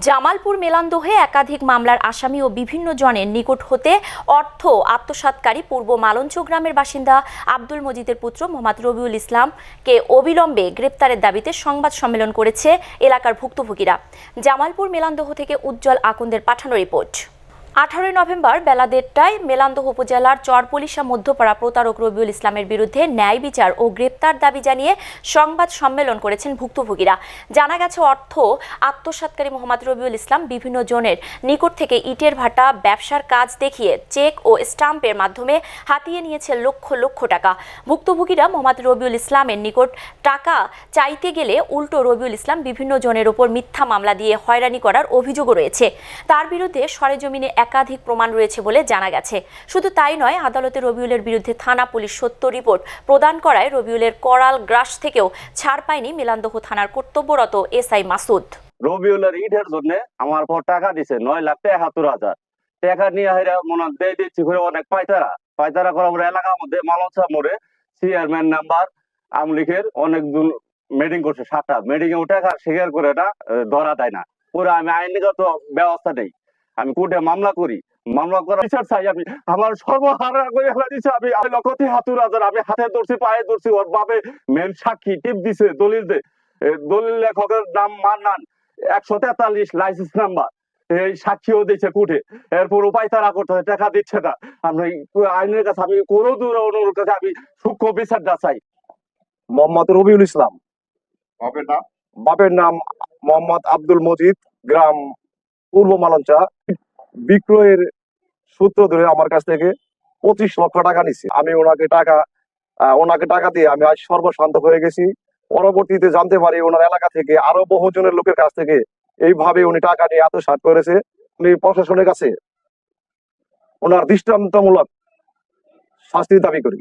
জামালপুর মেলান্দহে একাধিক মামলার আসামি ও বিভিন্ন জনের নিকট হতে অর্থ আত্মসাৎকারী পূর্ব মালঞ্চ গ্রামের বাসিন্দা আব্দুল মজিদের পুত্র মোহাম্মদ রবিউল ইসলামকে অবিলম্বে গ্রেপ্তারের দাবিতে সংবাদ সম্মেলন করেছে এলাকার ভুক্তভোগীরা। জামালপুর মেলান্দহ থেকে উজ্জ্বল আকন্দের পাঠানো রিপোর্ট। আঠারোই নভেম্বর বেলা দেড়টায় মেলান্দহ উপজেলার চরপলিশা মধ্যপাড়া প্রতারক রবিউল ইসলামের বিরুদ্ধে ন্যায় বিচার ও গ্রেপ্তার দাবি জানিয়ে সংবাদ সম্মেলন করেছেন ভুক্তভোগীরা। জানা গেছে অর্থ, আত্মসাৎকারী মোহাম্মদ রবিউল ইসলাম বিভিন্ন জনের নিকট থেকে ইটের ভাটা, ব্যবসার কাজ দেখিয়ে চেক ও স্টাম্পের মাধ্যমে হাতিয়ে নিয়েছে লক্ষ লক্ষ টাকা। ভুক্তভোগীরা মোহাম্মদ রবিউল ইসলামের নিকট টাকা চাইতে গেলে উল্টো রবিউল ইসলাম বিভিন্ন জনের ওপর মিথ্যা মামলা দিয়ে হয়রানি করার অভিযোগও রয়েছে। তার বিরুদ্ধে সরেজমিনে একাধিক প্রমাণ রয়েছে বলে জানা গেছে। শুধু তাই নয়, আদালতে রবিউলের বিরুদ্ধে থানা পুলিশ সত্য রিপোর্ট প্রদান করায় রবিউলের করাল গ্রাস থেকেও ছাড় পায়নি মিলান্দহ থানার কর্তব্যরত এসআই মাসুদ। রবিউলের ইটের জন্য আমার পর টাকা দিছে, নয় লাখ তেহাত্তর হাজার। টাকা নিয়ে হাইরা মনে দিয়ে দিচ্ছি করে অনেক পাইতারা পাইতারা করা পরে এলাকার মধ্যে মালসা মোড়ে চেয়ারম্যান নাম্বার আমলিখের অনেক দূর মিটিং করছে, সাতটা। মিটিং এ টাকা স্বীকার করে এটা ধরা দেয় না। পুরো আমি আইনগত ব্যবস্থা নেই। আমি কোর্টে মামলা করি মামলা করার বিচার চাই আমি। আমার সর্বহারা করে ফেলা দিচ্ছে আমি। আমি লক্ষ হাতুর হাজার আমি হাতে ধরছি পায়ে ধরছি ওর বাপে মেন সাক্ষী টিপ দিছে দলিল দে দলিল লেখকের নাম মান্নান একশো তেতাল্লিশ লাইসেন্স নাম্বার এই সাক্ষীও দিচ্ছে কুঠে এরপর উপায় তারা করতে টাকা দিচ্ছে না। আমরা আইনের কাছে আমি কোনো দূর অনুরোধ কাছে আমি সূক্ষ্ম বিচারটা চাই। মোহাম্মদ রবিউল ইসলাম। হবে না বাপের নাম মোহাম্মদ আব্দুল মজিদ গ্রাম পূর্ব মালঞ্চা বিক্রয়ের সূত্র ধরে আমার কাছ থেকে পঁচিশ লক্ষ টাকা নিছে। আমি ওনাকে টাকা ওনাকে টাকা দিয়ে আমি আজ সর্বশান্ত হয়ে গেছি। পরবর্তীতে জানতে পারি ওনার এলাকা থেকে আরও বহুজনের লোকের কাছ থেকে এইভাবে উনি টাকা নিয়ে আত্মসাৎ করেছে। উনি প্রশাসনের কাছে ওনার দৃষ্টান্তমূলক শাস্তি দাবি করি।